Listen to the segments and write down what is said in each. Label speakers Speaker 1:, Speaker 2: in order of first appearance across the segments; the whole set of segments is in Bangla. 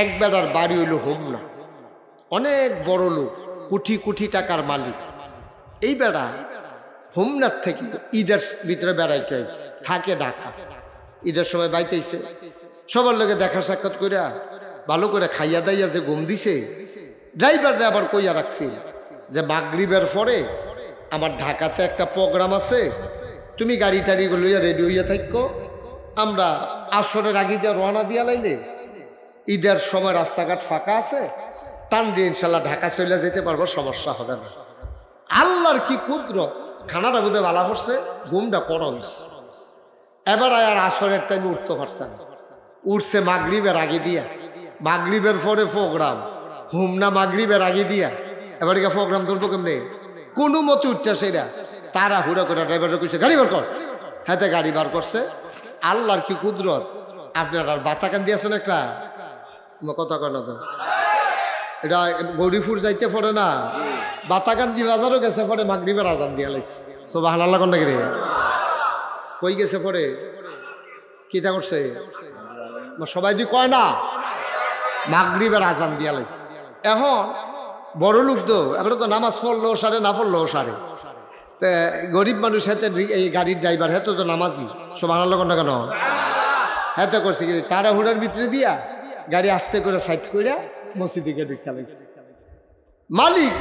Speaker 1: এক বেড়ার বাড়ি হইল হোমনা। অনেক বড় লোক, কোটি কোটি টাকার মালিক। এই বেড়া হোমনাথ থেকে ঈদের ভিতরে বেড়াইতে হয়েছে থাকে ঢাকা। ঈদের সময় বাইতেছে। সবার লোকে দেখা সাক্ষাৎ করিয়া ভালো করে খাইয়া দাইয়া যে ঘুম দিছে, ড্রাইভাররা আবার কইয়া রাখছি যে মাগরিবের পরে আমার ঢাকাতে একটা প্রোগ্রাম আছে। তুমি গাড়ি টাড়ি লইয়া রেডি হইয়া থাকো। আমরা আসরের আগে দিয়ে রওনা দিয়া লাইলে ঈদের সময় রাস্তাঘাট ফাঁকা আছে, টান দিয়ে ইনশাল্লাহ ঢাকা চলে যেতে পারব, সমস্যা হবে না। আল্লাহর কি ক্ষুদ্র খানাটা বোধহয় ভালা পড়ছে, ঘুমটা করন্স এবার আর আসরের টাইমে উঠতে পারছে না। উঠছে মাগরিবের আগে দিয়া। মাগরিবের পরে প্রোগ্রাম। হুমনা মাগরিবের আগে দিয়া। এবার কি প্রোগ্রাম ধরবো কেমনে? কোনো মতে উঠতে সেটা। তারা হুড়া করে ড্রাইভারটা কইছে, গাড়ি বার কর। হাতে গাড়ি বার করছে। আল্লাহর কি কুদরত? আপনার আর বাতাকান দিয়েছেন একটা? কথা কেন তো এটা গৌরীপুর যাইতে পড়ে না? বাতাকান্দি বাজারও গেছে পরে মাগরিবের আজান দিয়া লাইছে সোবাহ আল্লাহ কন নাকি রে কই গেছে পরে কিতা করছে সবাই তুই কয় না মাগরিবের আজান দিয়া লাইছে এখন বড় লোক তো এবারে তো নামাজ পড়ল সারে না পড়ল সারে তে গরিব মানুষ হাতে এই গাড়ির ড্রাইভার হাতে তো নামাজি। সোবাহ আল্লাহ কন না কেন হাতে করছে কি তারা হুড়ার ভিতরে দিয়া। গাড়ি আস্তে করে সাইড কইরা মসজিদে গিয়ে চালাইছে মালিক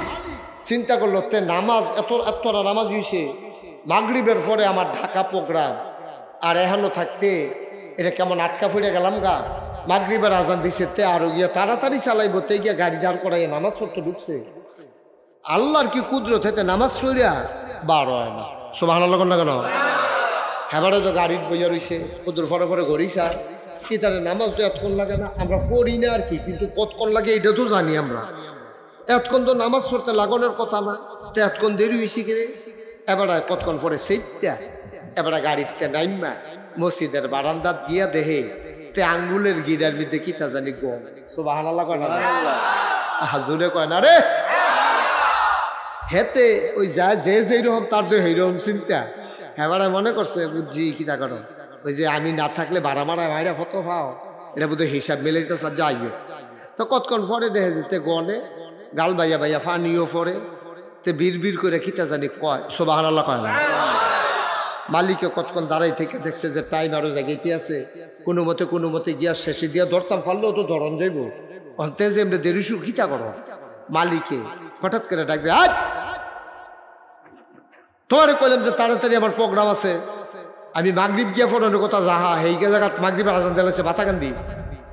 Speaker 1: চিন্তা করল, তে নামাজ, এত, এতটা নামাজ হইছে, মাগরিবের পরে আমার ঢাকা প্রোগ্রাম, আর এহানো থাকতে এটা কেমন আটকা পড়ে গেলাম গা? মাগরিবের আজান দিছে, তে আরও গিয়া তাড়াতাড়ি চালাইবো, তে গিয়ে গাড়ি দাঁড় করাই নামাজ পড়তে ঢুকছে। আল্লাহর কি কুদরত হেতে নামাজ পড়িয়া? বার হয় না। সোবাহ না কেন? হেবারে তো গাড়ির বইয়া রইছে কুদুর ফরে ফরে ঘড়িছা কি তার নামাজ এতক্ষণ লাগে না আমরা পড়ি না আর কি কিন্তু কতক্ষণ লাগে এটা তো জানি আমরা। এতক্ষণ তো নামাজ পড়তে লাগানোর কথা না তো এতক্ষণ দেরি হয়েছে কিরে এবারে কতক্ষণ পরে সেইটা এবারে গাড়িতে নাইমা মসজিদের বারান্দাত গিয়া দেহে তে আঙ্গুলের গিরার মধ্যে কি তা জানি গম সোবাহান আল্লাহ কয় না হাজুরে কয় না রে? হেতে ওই যা যে যেই রকম তার তো সেইরকম চিন্তা। এবারে মনে করছে বুঝছি কি তা করো। ওই যে আমি না থাকলে ভাড়া মারা ভাইরা ফটো পাও। এটা বোধহয় হিসাব মিলে তো সব যাইও তো কতক্ষণ পরে দেখে যেতে গনে, গাল বাইয়া বাইয়া ফানিও পরে তে বীর বীর করে কিতা জানি কয় সোবাহান আল্লাহ কয় না। মালিকে কতক্ষণ দাঁড়াই থেকে দেখছে যে টাইম আরও জায়গাতে আছে। কোনো মতে কোনো মতে গিয়া শেষে দিয়া ধরতাম, পারলেও তো ধরন যাইব। অন্তে যে এমনি দেরি কিতা করো? মালিকে হঠাৎ করে ডাকবে আজ তোমারে কইলাম যে তাড়াতাড়ি আমার প্রোগ্রাম আছে। আমি মাগরীব গিয়া ফোনের কথা যাহা হেইকে জায়গাত মাগরীবের আজান দিলাইছে বাতাকান্দি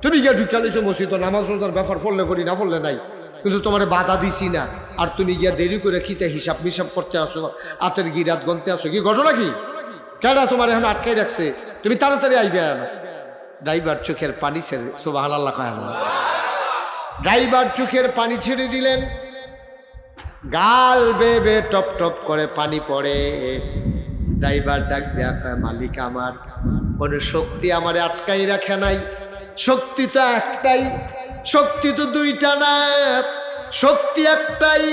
Speaker 1: তুমি গিয়া ঢুকালেছো মসজিদ নামাজ রোজার ব্যাপার ফললে করি না ফললে নাই। কিন্তু তোমার বাধা দিছি না, আর তুমি গিয়া দেরি করে খিতে হিসাব মিসাব করতে আসো আতের গিরাত গনতে আসো কি ঘটনা কি? কেডা তোমার এখন আটকাই রাখছে? তুমি তাড়াতাড়ি আইবে না ড্রাইভার চোখের পানি ছেড়ে সোবাহান আল্লাহ। কয় ড্রাইভার চোখের পানি ছেড়ে দিলেন। গাল বেবে টপ টপ করে পানি পড়ে। ড্রাইভার ডাক দেয়া মালিক আমার। কোনো শক্তি আমার আটকাই রাখে নাই। শক্তি তো একটাই। শক্তি তো দুইটা না। শক্তি একটাই।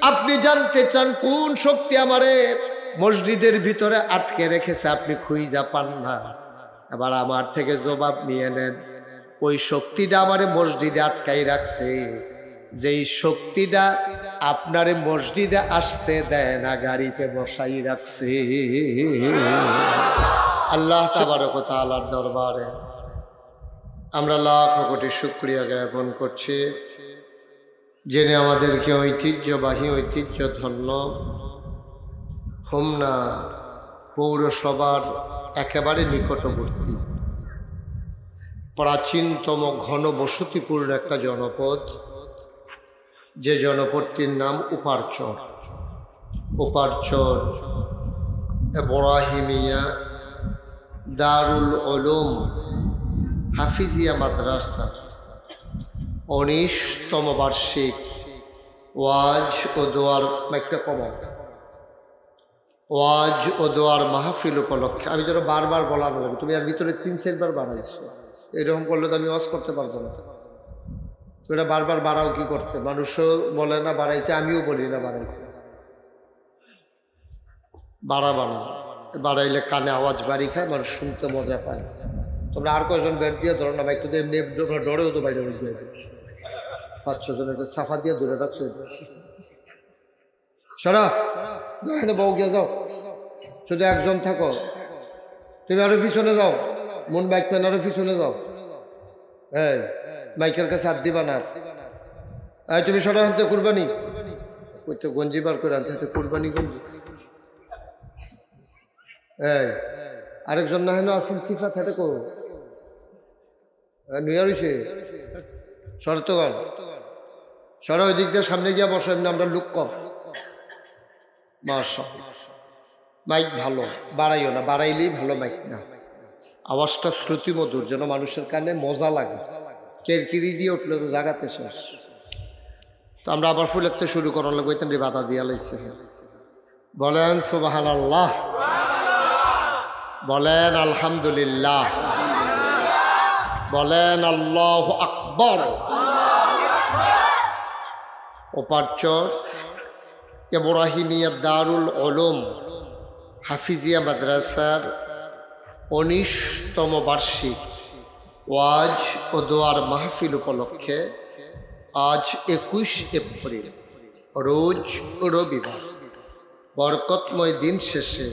Speaker 1: আপনি জানতে চান কোন শক্তি আমারে মসজিদের ভিতরে আটকে রেখেছে, আপনি খুঁজা পান না। এবার আমার থেকে জবাব নিয়ে নেন। ওই শক্তিটা আমারে মসজিদে আটকাই রাখছে। যেই শক্তিটা আপনারে মসজিদে আসতে দেয় না, গাড়িতে বসাই রাখছে। আল্লাহ তাবারক তাআলার দরবারে আমরা লাখ কোটি শুক্রিয়া জ্ঞাপন করছি। জেনে আমাদেরকে ঐতিহ্যবাহী ঐতিহ্য ধন্য হোমনা পৌরসভার একেবারে নিকটবর্তী, প্রাচীনতম ঘন বসতিপূর্ণ একটা জনপদ যে জনপদটির নাম উপারচর। উপারচর এব্রাহিমিয়া দারুল ওলুম হাফিজিয়া মাদ্রাসা। উনিশতম বার্ষিক ওয়াজ ও দোয়ার একটা কমাও ওয়াজ ও দোয়ার মাহফিল উপলক্ষে, আমি যেন বারবার বলার লাগে তুমি আর ভিতরে তিন চারবার বাড়াইছো এরকম করলে তো আমি ওয়াজ করতে পারব না। এটা বারবার বাড়াও কি করতে মানুষও বলে না, বাড়াইতে আমিও বলি না বাড়াইতে। বাড়া বাড়া বাড়াইলে কানে আওয়াজ বাড়ি খায়, মানুষ শুনতে মজা পায়। তোমরা আর কয়জন ব্যাট দিয়ে ধরো না তো এমনি তোমরা ডরেও তো বাইরে দিয়ে পাঁচ ছজন একটা সাফা দিয়ে ধরে রাখছো। সারা। এখানে বউ গিয়ে যাও। শুধু একজন থাকো। তুমি আরও পিছনে যাও। মন বাইক পেন আরও পিছনে যাও। এই। মাইকের কাছে হাত দিবা না। এই তুমি সরা হাতে কুরবানি। ওই তো গঞ্জি বার করে আনছে হাতে কুরবানি গঞ্জি। এই, আরেকজন না হেন আসিল সিফা থাকে কো নুয়া রয়েছে শরতগণ সর ওই সামনে গিয়া বসো, এমনি আমরা লুক কম। মাসা মাইক ভালো, বাড়াইও না, বাড়াইলেই ভালো মাইক না। আওয়াজটা যেন মানুষের কানে মজা লাগে। কেরকিরি দিয়ে উঠলে তো জাগাতে শেষ। তো আমরা আবার ফুল একটা শুরু করার লাগবে তেমনি বাধা দিয়া লাইছে। বলেন সুবাহান আল্লাহ বলেন, আলহামদুলিল্লাহ। বলেন, আল্লাহ আকবর। ওপারচর ইব্রাহিমিয়া দারুল ওলুম হাফিজিয়া মাদ্রাসার উনিশতম বার্ষিক। ওয়াজ ও দোয়ার মাহফিল উপলক্ষে আজ একুশ এপ্রিল, রোজ রবিবার, বরকতময় দিন শেষে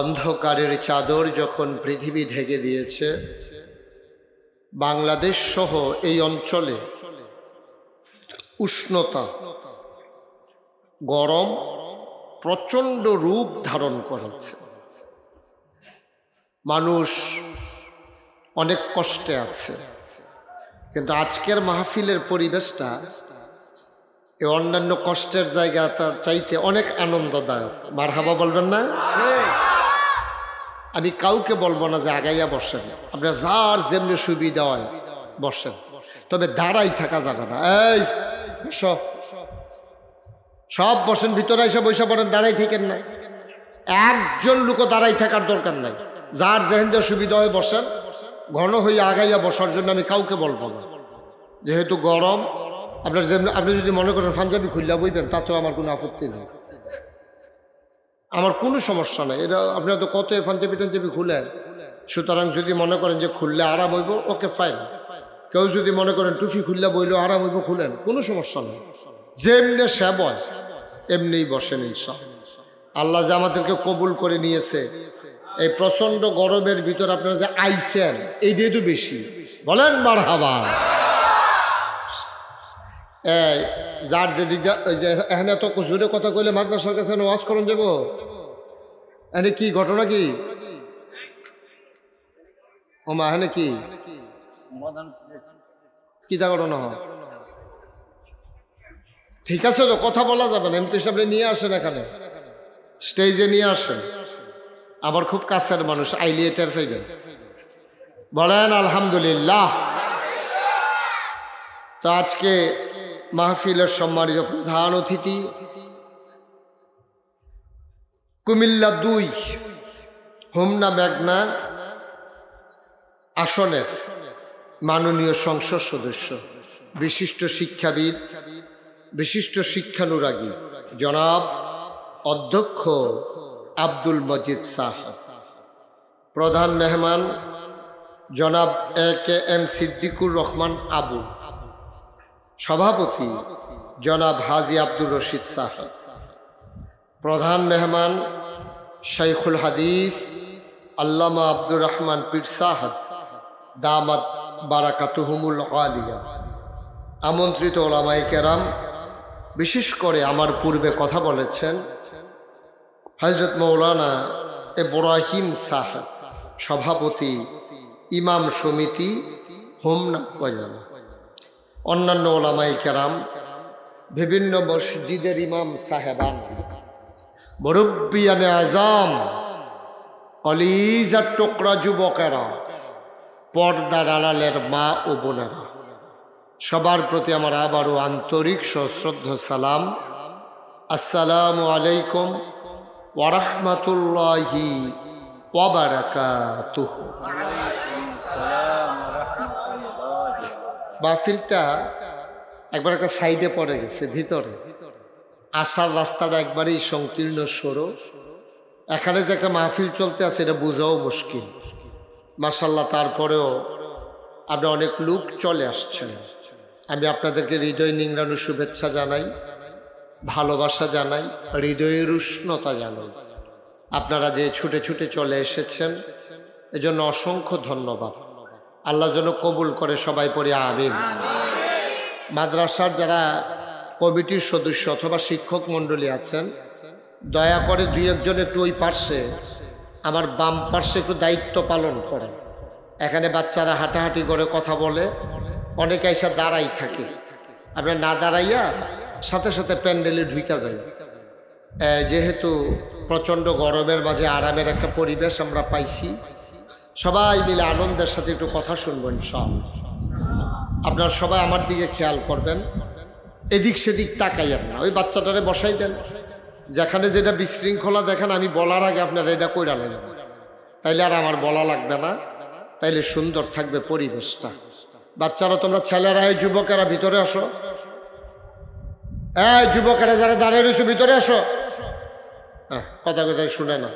Speaker 1: অন্ধকারের চাদর যখন পৃথিবী ঢেকে দিয়েছে, বাংলাদেশ সহ এই অঞ্চলে উষ্ণতা, গরম প্রচণ্ড রূপ ধারণ করেছে। মানুষ অনেক কষ্টে আছে। কিন্তু আজকের মাহফিলের পরিবেশটা এই অন্যান্য কষ্টের জায়গা তার চাইতে অনেক আনন্দদায়ক। মার মারহাবা বলবেন না? আমি কাউকে বলব না যে আগাইয়া বসেন। আপনার যার যেমনি সুবিধা হয় বসেন। তবে দাঁড়াই থাকা যাবে না। এই, বসো। সব বসেন, ভিতরে এসে বসে পড়েন, দাঁড়াই থাকেন না। একজন লোকও দাঁড়াই থাকার দরকার নাই। যার যেহেন সুবিধা হয় বসেন। ঘন হয়ে আগাইয়া বসার জন্য আমি কাউকে বলব না। যেহেতু গরম, আপনার যেমনি আপনি যদি মনে করেন পাঞ্জাবি খুললা বইবেন তাতেও আমার কোনো আপত্তি নেই। আমার কোনো সমস্যা নেই। এটা আপনারা তো কত পাঞ্জাবি টাঞ্জাবি খুলেন? সুতরাং যদি মনে করেন যে খুললে আরাম হইব, ওকে ফাইন। কেউ যদি মনে করেন টুফি খুললে বইলেও আরাম হইব, খুলেন। কোনো সমস্যা নেই। যেমনি সেব হয় এমনিই বসেন সব আল্লাহ যে আমাদেরকে কবুল করে নিয়েছে। এই প্রচণ্ড গরমের ভিতর আপনারা যে আইসেন, এইটাই তো বেশি। বলেন বার হাবা যার যেদিকে এখানে তো জোরে কথা কইলে মাদ্রাসার কাছে ওয়াজ করুন যাব? এখানে কি ঘটনা কি? ও মা এখানে কি? ঘটনা? ঠিক আছে তো, কথা বলা যাবে না এমপি সাহেব নিয়ে আসেন এখানে। স্টেজে নিয়ে আসেন। আবার খুব কাছের মানুষ, আইলি এটার ফেলেন বলেন, আলহামদুলিল্লাহ। তো আজকে মাহফিলের সম্মানিত প্রধান অতিথি কুমিল্লা দুই, হোমনা মেঘনা আসনের মাননীয় সংসদ সদস্য, বিশিষ্ট শিক্ষাবিদ, বিশিষ্ট শিক্ষানুরাগী, জনাব অধ্যক্ষ আব্দুল মজিদ সাহা প্রধান মেহমান জনাব A K M Siddiqur Rahman Abu. সভাপতি জনাব হাজি আব্দুর রশিদ সাহা প্রধান মেহমান শাইখুল হাদিস, আল্লামা আব্দুর রহমান পীর সাহাদ দামাত বারাকাতুহুমুল আলিয়া। আমন্ত্রিত ওলামাই কেরাম, বিশেষ করে আমার পূর্বে কথা বলেছেন হজরত মৌলানা এব্রাহিম সাহেব সভাপতি, ইমাম সমিতি, হোমনা কয়াল অন্যান্য ওলামাই কেরাম, বিভিন্ন মসজিদের ইমাম সাহেবান মুরব্বিয়ানে আজাম অলিজার টোকরা যুবকেরা, পর্দার আড়ালের মা ও বোনেরা। সবার প্রতি আমার আবারও আন্তরিক সশ্রদ্ধ সালাম। আসসালামু আলাইকুম ওরহমতুল্লাহি ওয়াবারাকাতুহ। মাহফিলটা একবার একটা সাইডে পড়ে গেছে, ভিতরে। আসার রাস্তাটা একবারেই সংকীর্ণ সরো। এখানে যে একটা মাহফিল চলতে আছে, এটা বোঝাও মুশকিল। মাসাল্লাহ তারপরেও আপনি অনেক লোক চলে আসছেন আমি আপনাদেরকে হৃদয় নিংড়ানোর শুভেচ্ছা জানাই। ভালোবাসা জানাই, হৃদয়ের উষ্ণতা জানাই। আপনারা যে ছুটে ছুটে চলে এসেছেন, এজন্য অসংখ্য ধন্যবাদ। আল্লাহ যেন কবুল করে সবাই পড়ে, আমিন। মাদ্রাসার যারা কমিটির সদস্য অথবা শিক্ষক মণ্ডলী আছেন, দয়া করে দুই একজন একটু ওই পার্শ্বে, আমার বাম পার্শ্বে একটু দায়িত্ব পালন করে এখানে বাচ্চারা হাঁটাহাঁটি করে কথা বলে, অনেকে এসে দাঁড়াই থাকে। আপনার না দাঁড়াইয়া সাথে সাথে প্যান্ডেলে ঢুকা যায়। যেহেতু প্রচণ্ড গরমের মাঝে আরামের একটা পরিবেশ আমরা পাইছি, সবাই মিলে আনন্দের সাথে একটু কথা শুনবেন সব আপনারা সবাই আমার দিকে খেয়াল করবেন, এদিক সেদিক তাকাইয়েন না, ওই বাচ্চাটারে বসাই দেন। যেখানে যেটা বিশৃঙ্খলা দেখেন, আমি বলার আগে আপনারা এটা কইরা নেবেন তাইলে আর আমার বলা লাগবে না, তাইলে সুন্দর থাকবে পরিবেশটা। বাচ্চারা তোমরা ছেলেরা যুবকেরা ভিতরে আসো। এই যুবকেরা যারা দাঁড়িয়ে রয়েছে, ভিতরে আসো হ্যাঁ কথা কথা শুনে না।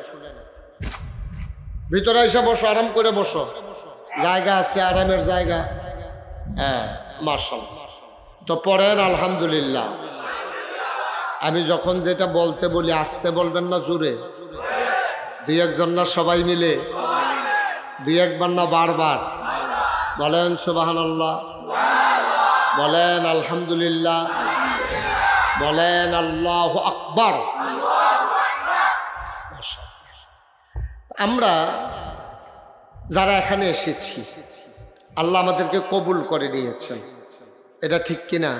Speaker 1: ভিতরে এসে বসো, আরাম করে বসো। জায়গা আছে, আরামের জায়গা। হ্যাঁ মার্শাল তো পড়েন, আলহামদুলিল্লাহ। আমি যখন যেটা বলতে বলি, আসতে বলবেন না জুড়ে দুই একজন না, সবাই মিলে। দুই একবার না, বারবার। বলেন সুবাহান আল্লাহ বলেন, আলহামদুলিল্লাহ। বলেন আল্লাহ আকবর। আমরা যারা এখানে এসেছি, আল্লাহ আমাদেরকে কবুল করে নিয়েছেন। এটা ঠিক কিনা?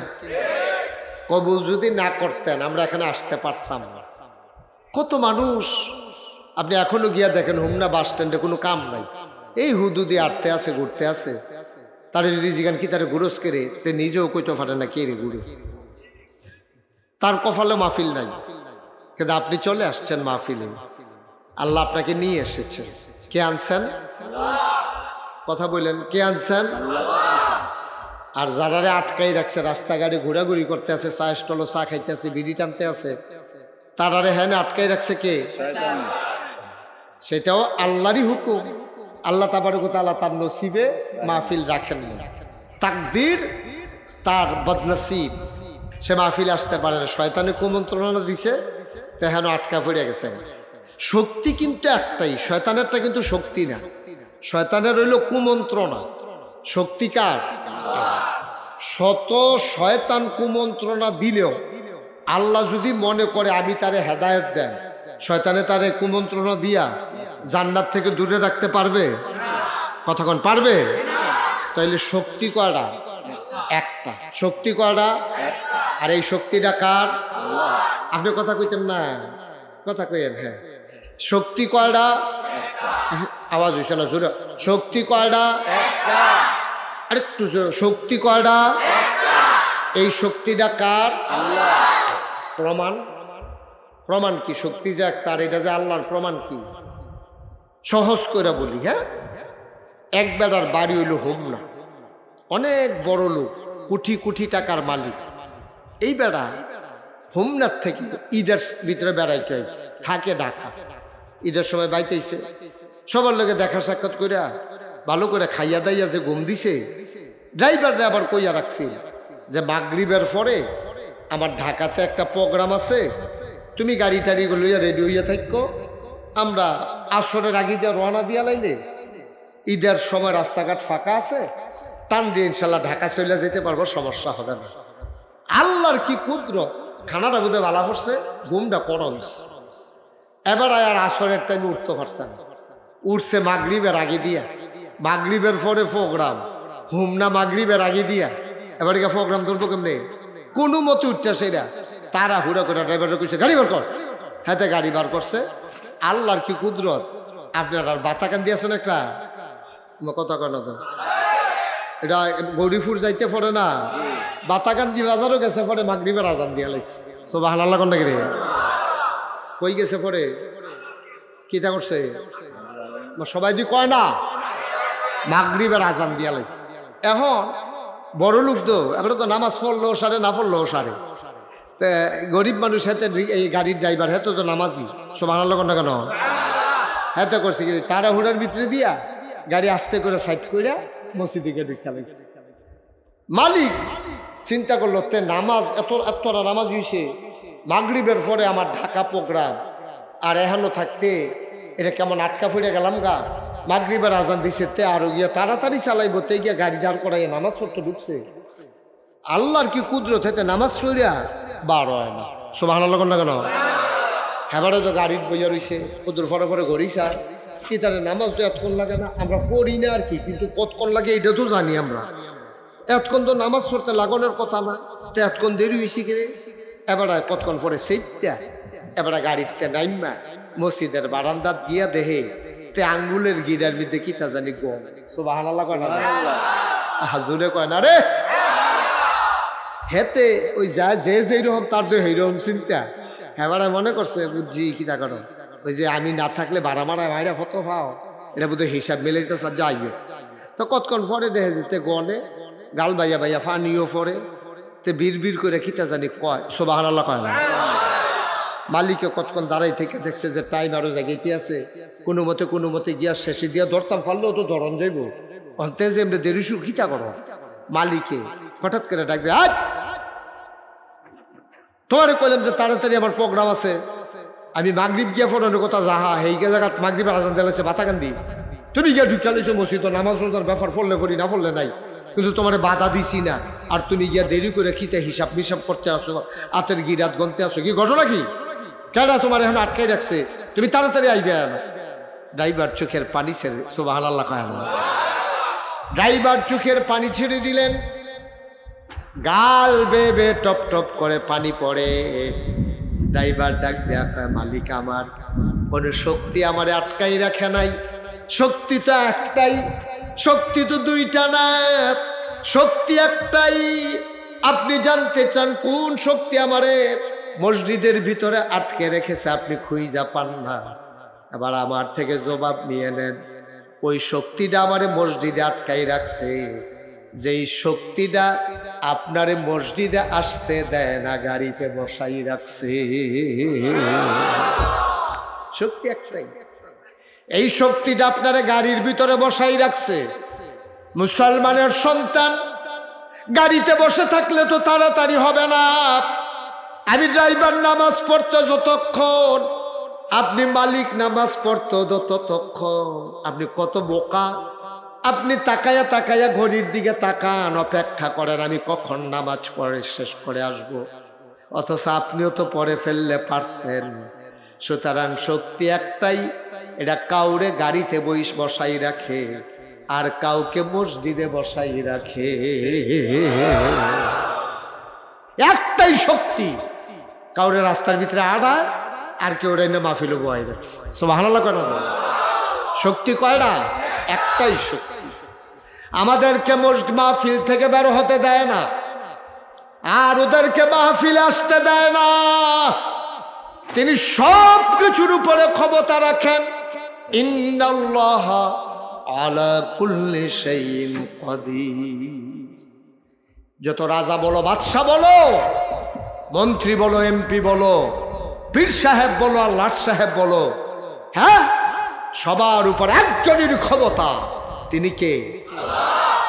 Speaker 1: কবুল যদি না করতেন, আমরা এখানে আসতে পারতাম কত মানুষ, আপনি এখনও গিয়া দেখেন, হুমনা বাস স্ট্যান্ডে কোনো কাম নাই। এই হুদু দিয়ে আটতে আছে, ঘুরতে আছে। তার রিজিগান কি তার গুরস তে নিজেও কইতে পারে না, কে রে ঘুরে? তার কপালে মাহফিল নাই। কিন্তু আপনি চলে আসছেন মাহফিলে। আল্লাহ আপনাকে নিয়ে এসেছে। কে আনছেন? কথা বললেন কে আনছেন? আর যারারে আটকাই রাখছে, রাস্তাঘাটে ঘোরাঘুরি করতে আছে, চা স্টল চা খাইতে আছে, বিড়ি টানতে আছে, তারারে হ্যাঁ আটকাই রাখছে কে? সেটাও আল্লাহরই হুকুম। আল্লাহ তাবারকত আল্লাহ তার নসিবে মাহফিল রাখেন তাকদির তার বদনসিব। সে মাহফিল আসতে পারে না। শয়তানে কুমন্ত্রণা দিছে তেহেন আটকা পড়ে গেছে। শক্তি কিন্তু একটাই, শয়তানেরটা কিন্তু শক্তি না। শয়তানের রইল কুমন্ত্রণা। শক্তি কার? শত শয়তান কুমন্ত্রণা দিলেও আল্লাহ যদি মনে করে, আমি তারে হেদায়ত দেন। শয়তানে তারে কুমন্ত্রণা দিয়া জান্নাত থেকে দূরে রাখতে পারবে? কতক্ষণ পারবে? তাইলে শক্তি কয়টা? একটা। শক্তি কয়টা? আর এই শক্তিটা কার? আপনি কথা কইতেন না। কথা কইেন হ্যাঁ। শক্তি কয়টা? আওয়াজ হইছে না, জোরে। শক্তি কয়টা? আরেকটু জোরে। শক্তি কয়টা? এই শক্তিটা কার? প্রমাণ। প্রমাণ কি? শক্তি যে একটা আর এটা যে আল্লাহর প্রমাণ কি? সহজ করে বলি হ্যাঁ? এক বেড়ার বাড়ি হইল হোমনা। অনেক বড় লোক, কোটি কোটি টাকার মালিক। এই বেড়া হোমনাথ থেকে ঈদের ভিতরে বেড়াইতে হয়েছে থাকে ঢাকা। ঈদের সময় বাইতেছে। সবার লোকে দেখা সাক্ষাৎ কইরা ভালো করে খাইয়া দাইয়া যে ঘুম দিছে, ড্রাইভাররা আবার কইয়া রাখছে যে মাগরিবের পরে আমার ঢাকাতে একটা প্রোগ্রাম আছে, তুমি গাড়ি টাড়ি লইয়া রেডি হইয়া থাকো আমরা আসরের আগে দিয়ে রওনা দিয়া লাইলে, ঈদের সময় রাস্তাঘাট ফাঁকা আছে, টান দিয়ে ইনশাল্লাহ ঢাকা চলে যেতে পারব, সমস্যা হবে না। আল্লাহর কি ক্ষুদ্র খানাটা বোধহয় ভালো করছে ঘুমটা করন্স এবার আর আসরের টাইমে উঠতে পারছে না। উঠছে মাগরিবের আগে দিয়া। মাগরিবের পরে প্রোগ্রাম। হুমনা মাগরিবের আগে দিয়া। এবার কি প্রোগ্রাম ধরবো কেমনে? কোনো মতে উঠছে সেটা। তারা হুড়া করে ড্রাইভারটা কইছে, গাড়ি বার কর। হাতে গাড়ি বার করছে। আল্লাহর কি কুদরত? আপনার আর বাতা কান দিয়েছেন একটা? কথা কেন এটা গৌরীপুর যাইতে পড়ে না? বাতাকান্দি বাজারও গেছে পরে মাগরিবের আজান দিয়া লাইছে। সোবাহ আল্লাহ কন্যা গিরে কই গেছে পরে? কিতা করছে? সবাই যদি কয় না, মাগরিবের আজান দিয়া লাইছে। এখন বড় লোক তো এখন তো নামাজ পড়ল সারে, না পড়ল সারে। তে গরিব মানুষ হাতে এই গাড়ির ড্রাইভার হাতে তো নামাজি। সোবাহ আল্লাহ কন্যা কেন? হাতে করছে কি? তারা হুড়ার ভিতরে দিয়া গাড়ি আস্তে করে সাইড করে মসজিদে গিয়ে লাগছে মালিক! চিন্তা করল, তে নামাজ, এত, এতটা নামাজ হয়েছে মাগরিবের পরে আমার ঢাকা প্রোগ্রাম, আর এহানো থাকতে এটা কেমন আটকা ফুটে গেলাম গা? মাগরিবের আজান দিছে, তে আরও গিয়া তাড়াতাড়ি চালাইবো, তে গিয়া গাড়ি দাঁড় করাই নামাজ পড়তে ঢুকছে। আল্লাহর কি কুদরত হইতে নামাজ পড়িয়া? বার হয় না। সোভান আল্লাহ না কেন? হেবারে তো গাড়ির বইয়া রইছে, ওদের পরে পরে ঘড়িছা কি তারা নামাজ তো এতক্ষণ লাগে না? আমরা পড়ি না আর কি, কিন্তু কতক্ষণ লাগে, এটা তো জানি আমরা। এতক্ষণ তো নামাজ পড়তে লাগানোর কথা না তো এতক্ষণ দেরি হয়েছে কি এবার কতক্ষণ পরে সেইটা এবার গাড়িতে নাইমা মসজিদের বারান্দাত গিয়া দেহে তে আঙ্গুলের গিরার মধ্যে কি তা জানি গম। সোবাহ কয় না হাজুরে কয় না রে? হেতে ওই যা যে যেই রকম তার তো সেইরকম চিন্তা। হ্যাঁ মনে করছে বুঝছি কি তা করো। ওই যে আমি না থাকলে ভাড়া মারা ভাইরা কত পাও। এটা বোধহয় হিসাব মিলে তো সব যাইও তো কতক্ষণ পরে দেখে যেতে গনে গাল বাইয়া বাইয়া ফানিও পরে তে বীর বীর করে খিতা জানি কয় সোবাহ কয় না। মালিকে কতক্ষণ দাঁড়াই থেকে দেখছে যে টাইম আরও জায়গাতে আছে। কোনো মতে কোনো মতে গিয়া শেষে দিয়া ধরতাম, পারলেও তো ধরন যাইব। অন্তে এমনি দেরি শুরু কিতা করো? মালিকে হঠাৎ করে ডাকবে আজ তোমারে কইলাম যে তাড়াতাড়ি আমার প্রোগ্রাম আছে। আমি মাগরীব গিয়া ফোনের কথা যাহা, হেই জায়গাত মাগরীব আজান দিলাইছে বাতাকান্দি তুমি গিয়া ঢুকা লইছো মসজিদ, নামাজ রোজার ব্যাপার ফললে করি না ফললে নাই। কিন্তু তোমার বাধা দিছি না। আর তুমি গিয়া দেরি করে খিতে হিসাব মিসাব করতে আসো? আতের গিরাত গনতে আসো? কি ঘটনা কি? কেডা তোমার এখন আটকাই রাখছে? তুমি তাড়াতাড়ি আইবে না ড্রাইভার চোখের পানি ছেড়ে সোবাহ আল্লাহ। ড্রাইভার চোখের পানি ছেড়ে দিলেন। গাল বেবে টপ টপ করে পানি পড়ে। ড্রাইভার ডাক মালিক আমার, কোনো শক্তি আমারে আটকাই রাখে নাই? শক্তি তো একটাই, শক্তি তো দুইটা না, শক্তি একটাই। আপনি জানতে চান কোন শক্তি আমারে মসজিদের ভিতরে আটকে রেখেছে, আপনি খুঁজা পান না। এবার আমার থেকে জবাব নিয়ে নেন, ওই শক্তিটা আমারে মসজিদে আটকাই রাখছে। যেই শক্তিটা আপনারে মসজিদে আসতে দেয় না, গাড়িতে বসাই রাখছে। শক্তি একটাই। এই শক্তিটা আপনারে গাড়ির ভিতরে বসাই রাখছে। মুসলমানের সন্তান, গাড়িতে বসে থাকলে তো তাড়াতাড়ি হবে না। আমি ড্রাইভার নামাজ পড়তে যতক্ষণ, আপনি মালিক নামাজ পড়তো ততক্ষণ। আপনি কত বোকা। আপনি তাকায়া তাকায়া ঘড়ির দিকে তাকান, অপেক্ষা করেন, আমি কখন নামাজ পড়ে শেষ করে আসব। অথচ আপনিও তো পরে ফেললে পারতেন। সুতরাং শক্তি একটাই এটা কাউরে গাড়িতে বইস বসাই রাখে, আর কাউকে মসজিদে বসাই রাখে। একটাই শক্তি, কাউরে রাস্তার ভিতরে আড়ায় আর কেউ রেনে মাহফিল বয় ভালো না শক্তি কয়টা একটাই শক্তি। আমাদেরকে মসজিদ মাহফিল থেকে বের হতে দেয় না, আর ওদেরকে মাহফিল আসতে দেয় না। তিনি সব কিছুর উপরে ক্ষমতা রাখেন। যত রাজা বলো, বাদশাহ বলো, মন্ত্রী বলো, এমপি বলো, পীর সাহেব বলো, আর লাট সাহেব বলো হ্যাঁ? সবার উপর একজনের ক্ষমতা, তিনি কে?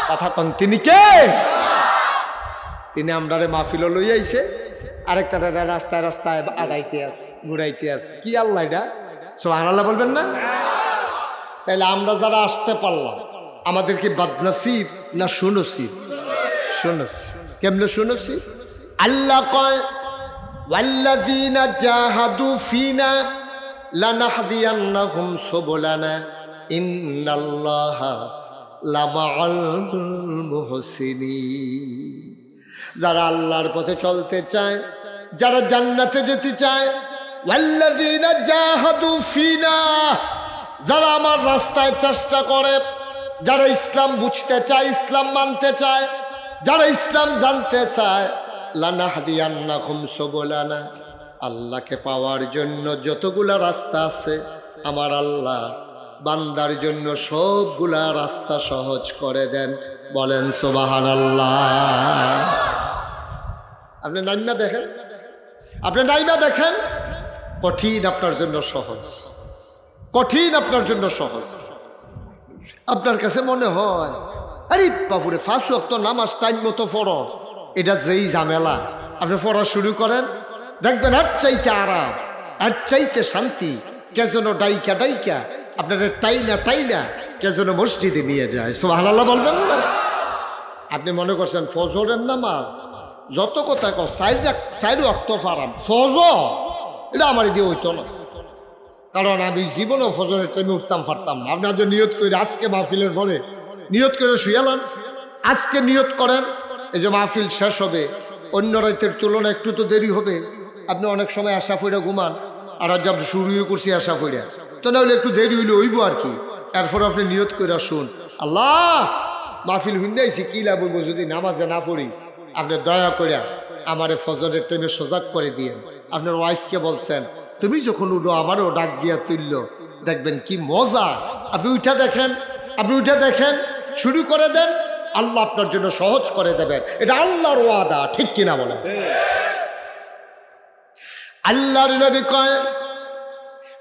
Speaker 1: কথা কন, তিনি কে? তিনি আমরা মাহফিল লই আইছে আরেকটা রাস্তায় রাস্তায় আড়াইতে আছে, ঘুরাইতে আছে। কি আল্লাহ এটা? সোহান আল্লাহ বলবেন না? তাইলে আমরা যারা আসতে পারলাম, আমাদের কি বদনসিব না সুনসিব? সুনসিব। কেমনে সুনসিব? আল্লাহ কয়, ওয়াল্লাযীনা জাহাদু ফিনা লানাহদিয়ান্নাহুম সুবুলানা, ইন্নাল্লাহা লামাআল মুহসিনিন। যারা আল্লাহর পথে চলতে চায়, যারা জান্নাতে যেতে চায় যারা আমার রাস্তায় চেষ্টা করে, যারা ইসলাম বুঝতে চায়, ইসলাম মানতে চায়, যারা ইসলাম জানতে চায় আল্লাহকে পাওয়ার জন্য যতগুলা রাস্তা আছে, আমার আল্লাহ বান্দার জন্য সবগুলা রাস্তা সহজ করে দেন। বলেন সুবহানাল্লাহ। আপনি নাইমা দেখেন? আপনি নাইমা দেখেন? কঠিন আপনার জন্য সহজ। কঠিন আপনার জন্য সহজ। আপনার কাছে মনে হয়, আরে বাপুরে ফার্স্ট ওয়াক্ত নামাজ টাইম মতো পড়ো। এটা যেই ঝামেলা। আপনি পড়া শুরু করেন, দেখবেন আর চাইতে আরাম আর চাইতে শান্তি, কে যেন ডাইকা ডাইকা আপনাদের টাইনা টাইনা, কে যেন মসজিদে নিয়ে যায়। সোহানাল্লাহ বলবেন না? আপনি মনে করছেন ফজরের নামাজ? যত কথা কর সাইড সাইড অক্ত ফারাম। ফজ এটা আমার দিয়ে হইতো না। কারণ আমি জীবনেও ফজরের টাইমে উঠতাম ফারতাম না। যে নিয়ত করে, আজকে মাহফিলের পরে নিয়ত করে শুয়ালান আজকে নিয়ত করেন, এই যে মাহফিল শেষ হবে, অন্য রাতের তুলনায় একটু তো দেরি হবে। আপনি অনেক সময় আশা ফইরা ঘুমান, আর আজ আপনি শুরুও করছি আশা ফইরা তো না হলে একটু দেরি হইলে হইব আর কি। এরপর আপনি নিয়ত করে শুন আল্লাহ! মাহফিল হুন্ডাইছি কি লাভ যদি নামাজে না পড়ি? আপনি দয়া করে আমারে ফজরের টাইমে সজাগ করে দিয়েন। আপনার ওয়াইফকে বলছেন, তুমি যখন উঠো, আমারও ডাক দিয়া তুলল। দেখবেন কি মজা। আপনি উঠে দেখেন, আপনি উঠে দেখেন, শুরু করে দেন, আল্লাহ আপনার জন্য সহজ করে দেবেন। এটা আল্লাহর ওয়াদা, ঠিক কিনা বলেন? আল্লাহর নবী কয়,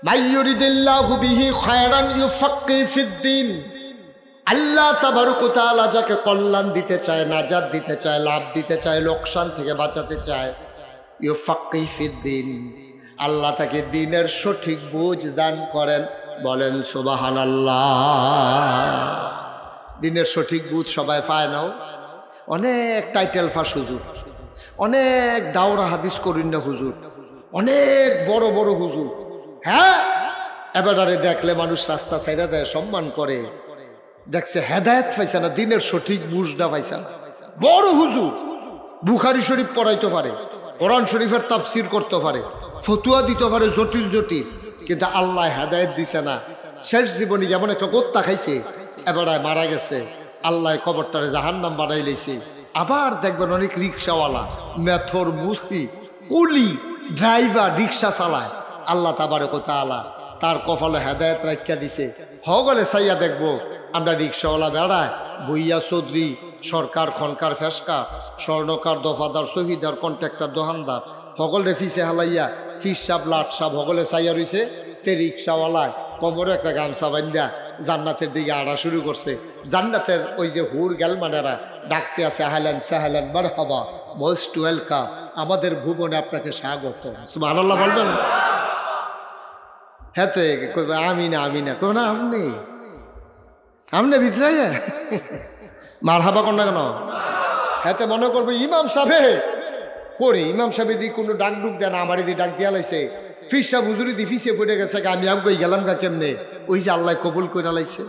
Speaker 1: মাইয়ুরিদিল্লাহু বিহি খায়রান ইউফাক্কি ফিদ্দিন আল্লাহ তাবারক তাআলা যাকে কল্যাণ দিতে চায় নাজাদ দিতে চায়, লাভ দিতে চায়, লোকসান থেকে বাঁচাতে চায় ফিদ্দিন আল্লাহ তাকে দিনের সঠিক বুঝ দান করেন, বলেন সুবাহান আল্লাহ দিনের সঠিক বুঝ সবাই পায় নাও অনেক টাইটেল ফাঁস হুজুর। অনেক দাওরা হাদিস করিন না হুজুর। অনেক বড় বড় হুজুর। হ্যাঁ? এবারে দেখলে মানুষ রাস্তা ছাইরা যায়, সম্মান করে। দেখছে হেদায়ত পাইছে না, দিনের সঠিক বুঝটা পাইছে না। বড় হুজুর, বুখারি শরীফ পড়াইতে পারে, কোরআন শরীফের তাফসির করতে পারে, ফতুয়া দিতে পারে জটিল জটিল, কিন্তু আল্লাহ হেদায়ত দিছে না। শেষ জীবনে যেমন একটা কোত্তা খাইছে, এবারে মারা গেছে, আল্লাহ কবরটারে জাহান নাম বানাই লাইছে। আবার দেখবেন অনেক রিক্সাওয়ালা, মেথর, মুসি, কুলি, ড্রাইভার, রিক্সা চালায়। আল্লাহ তাবারে কোথা আলা তার কপালে হেদায়ত রাখিয়া দিছে। হগলে চাইয়া দেখব, আমরা রিক্সাওয়ালা বেড়ায়, বইয়া চৌধুরী, সরকার খনকার ফেসকা, স্বর্ণকার দফাদার, শহীদার কন্ট্রাক্টর, দোহানদার। সকলে ফিসে হালাইয়া, ফিস সাপ, লাট সাপ সকলে চাইয়া রইছে। তে রিক্সাওয়ালায় কোমরে একটা গামছা বান্ধা জান্নাতের দিকে আড়া শুরু করছে। জান্নাতের ওই যে হুর গেল গেলমানেরা ডাকতে আছে, আহলেন সাহেলেন বার হবা মোস্ট ওয়েলকাম। আমাদের ভুবনে আপনাকে স্বাগত। সুবহানাল্লাহ বলবেন? হেতে কইবে, আমি না আমি না। কই না আপনি আপনি ভিতরে মার হাবা কর না কেন? হেতে মনে করবে, ইমাম সাহেব। করে, ইমাম সাহেব দি কোনো ডাক ডুক দেন আমার দি ডাক দিয়া লাইছে। ফিসা বুজুরি দি ফিসে পড়ে গেছে আমি আগে গেলাম গা কেমনে? ওই যে আল্লাহ কবুল করে লাইছে।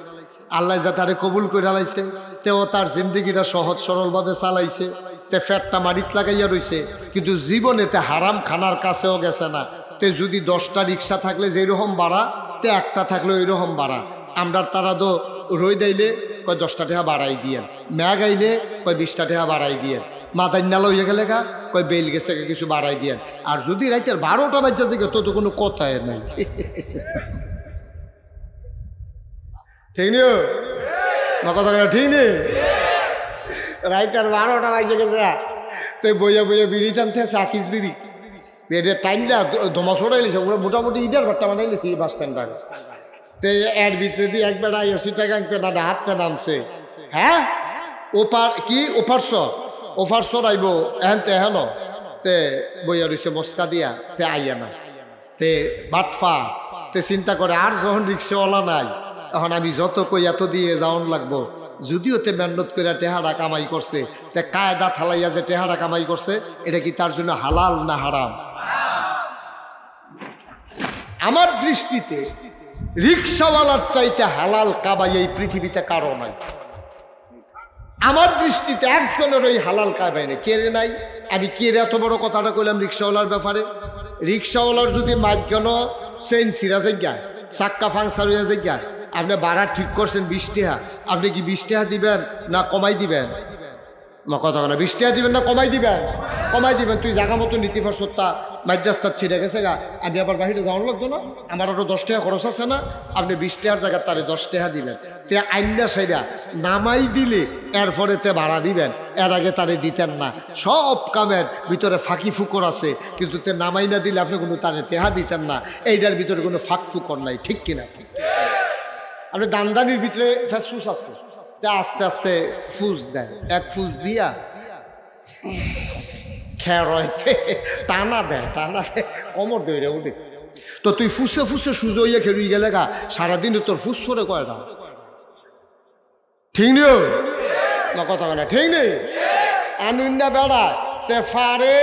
Speaker 1: আল্লাহ যা তারে কবুল করে লাইছে। তেও তার জিন্দগিটা সহজ সরলভাবে চালাইছে, তে ফ্যাটটা মারিত লাগাইয়া রইছে। কিন্তু জীবনে তে হারাম খানার কাছেও গেছে না। তে যদি দশটা রিক্সা থাকলে যেরকম বাড়া তে একটা থাকলে ওই রকম ভাড়া। আমরা তারা তো রই দাইলে কয় দশটা টাকা বাড়াই দিয়ে। ম্যাগ আইলে কয় বিশটা টাকা বাড়াই দিয়ে। মাদান্যাল হয়ে গেলে গা, কয় বেল গেছে কিছু বাড়াই দিয়ে। আর যদি রাইতের বারোটা বাচ্চা থেকে তো তো কোনো কথাই নাই। ঠিক নিও? কথা ঠিক নেই? রাইতের বারোটা বাজে গেছে। তো বইয়া বইয়া বিড়ি টানতে চাকিস বিড়ি। বেডের টাইম দেয়া ধমা ছড়াই লিছে ওরা মোটামুটি ইটার ভাট্টা বানাই লিছি বাস স্ট্যান্ড তে এর ভিতরে দিয়ে একবার আইসি টাকা আনতে, না হাততে নামছে হ্যাঁ? ওপার, কি? ওপার সর। ওপার সর আইব, এহেন তে হেন তে বইয়া রইছে মস্কা দিয়া, তে আইয়া না। তে বাটফা, তে চিন্তা করে আর যখন রিক্সাওয়ালা নাই তখন আমি যত কই এত দিয়ে যাওন লাগবো। যদিও তে মেহনত করে টেহারা কামাই করছে, তে কায়দা থালাইয়া যে টেহারা কামাই করছে, এটা কি তার জন্য হালাল না হারাম? আমার দৃষ্টিতে রিক্সাওয়ালার চাইতে হালাল কাবাই এই পৃথিবীতে কারও নাই। আমার দৃষ্টিতে একজনের ওই হালাল কাবাই নেই। কে রে নাই? আমি কে রে এত বড় কথাটা কইলাম রিক্সাওয়ালার ব্যাপারে? রিক্সাওয়ালার যদি মাঝখানো চেন সিরা যাইগা, চাক্কা ফাংসার হইয়া যাইগা আপনি ভাড়া ঠিক করছেন বিশ টাকা। আপনি কি বিশ টাকা দিবেন না কমাই দিবেন? কথা না, বিশ টাকা দিবেন না কমাই দিবেন? কমাই দিবেন, তুই জায়গা মতো নীতি ফসত্তা মাইদ্রাস্তার ছিঁড়ে গেছে গা। আমি আবার বাহিরে যাওয়ার লাগতো না, আমার আরও দশ টাকা খরচ আছে না, আপনি বিশ টাকার জায়গায় তারে দশ টাকা দিবেন। তে আইনা সাইডা নামাই দিলে এরপরে তে ভাড়া দিবেন, এর আগে তারে দিতেন না। সব কামের ভিতরে ফাঁকি ফুকর আছে, কিন্তু তে নামাই না দিলে আপনি কোনো তারে টেহা দিতেন না। এইটার ভিতরে কোনো ফাঁক ফুকর নাই, ঠিক কিনা? আপনি দানদানির ভিতরে ফুস আছে, তা আস্তে আস্তে ফুস দেয় এক ফুস দিয়া খেরতে টানা দেয়, টানা কমর দইরে উঠে। তো তুই ফুসে ফুসে সুজো ইয়ে খেলুই গেলে গা, সারাদিন তোর ফুস করে কয়টা ঠিক নেই? না, কথা বলে ঠিক নেই? আনুন্ডা বেড়ায়, তে ফারে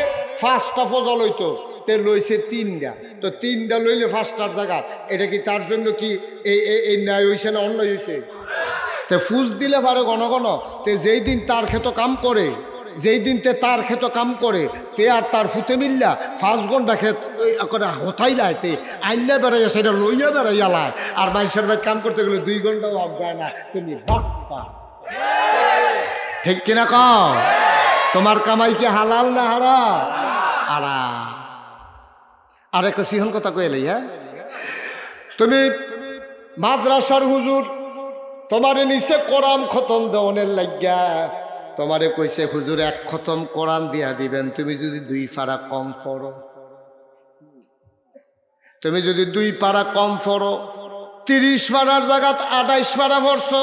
Speaker 1: ফার্স্টটা ফজল হইতো। তে লইছে তিনটা তো তিনটা লইলে ফার্স্টার জায়গা এটা কি তার জন্য কি এই এই- ন্যায় হইছে না অন্য হইছে? তে ফুজ দিলে পারে ঘন ঘন। তে যেই দিন তার ক্ষেত কাম করে, যেই দিন তে তার ক্ষেত কাম করে, তে আর তার ফুতে মিল্লা, পাঁচ ঘণ্টা খেত করে হতাই লাই তে। আইনা বেড়াইয়া সেটা লইয়া বেড়াইয়া লাই আর মানুষের ভাই কাম করতে গেলে দুই ঘন্টাও অফ যায় না। তুমি বাপ্পা ঠিক কিনা ক তোমার কামাই কি হালাল না হারা আরা আর একটা সিহন কথা কইলে হ্যাঁ? তুমি মাদ্রাসার হুজুর, তোমারে নিচে কোরআন খতম দেওয়ানের লাগিয়া তোমারে কইছে, হুজুর, এক খতম কোরআন দিয়া দিবেন, তুমি যদি দুই পারা কম পড়ো। তুমি যদি দুই পারা কম পড়ো, তিরিশ পাড়ার জায়গাত আঠাইশ পাড়া পড়ছো,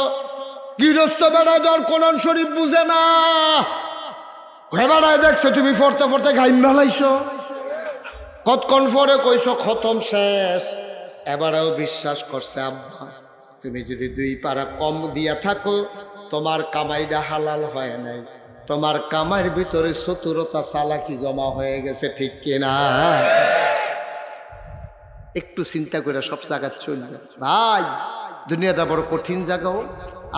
Speaker 1: গৃহস্থ বেড়ায় দর কোরআন শরীফ বুঝে না। ঘরে বেড়ায় দেখছ, তুমি পড়তে পড়তে গাইম বেলাইছো কতক্ষণ পরে কইছো, খতম শেষ। এবারেও বিশ্বাস করছে, আব্বা, তুমি যদি দুই পারা কম দিয়া থাকো, তোমার কামাইটা হালাল হয় নাই। তোমার কামাইয়ের ভিতরে চতুরতা চালাকি জমা হয়ে গেছে, ঠিক কিনা একটু চিন্তা করে সব জায়গা চলবে ভাই, দুনিয়াটা বড় কঠিন জায়গাও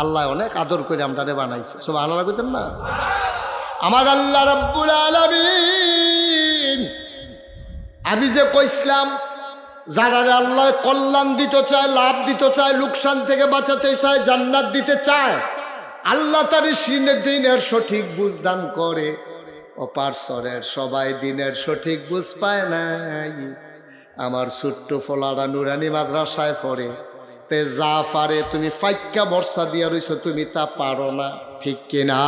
Speaker 1: আল্লাহ অনেক আদর করে আমরা বানাইছে। সব আল্লাহ করতেন না? আমার আল্লাহ রাব্বুল আলামিন আমি যে কইসলাম যারা আল্লাহ কল্যাণ দিতে চায়, লাভ দিতে চায়, লোকসান থেকে বাঁচাতে চায়, জান্নাত দিতে চায়, আল্লাহ তার সিনের দিনের সঠিক বুঝদান করে। অপারসরের সবাই দিনের সঠিক বুঝ পায় নাই। আমার ছোট্ট ফলারা নুরানি মাদ্রাসায় পড়ে। তে যা পারে, তুমি ফাইক্কা বর্ষা দিয়া রইছো, তুমি তা পারো না, ঠিক কিনা?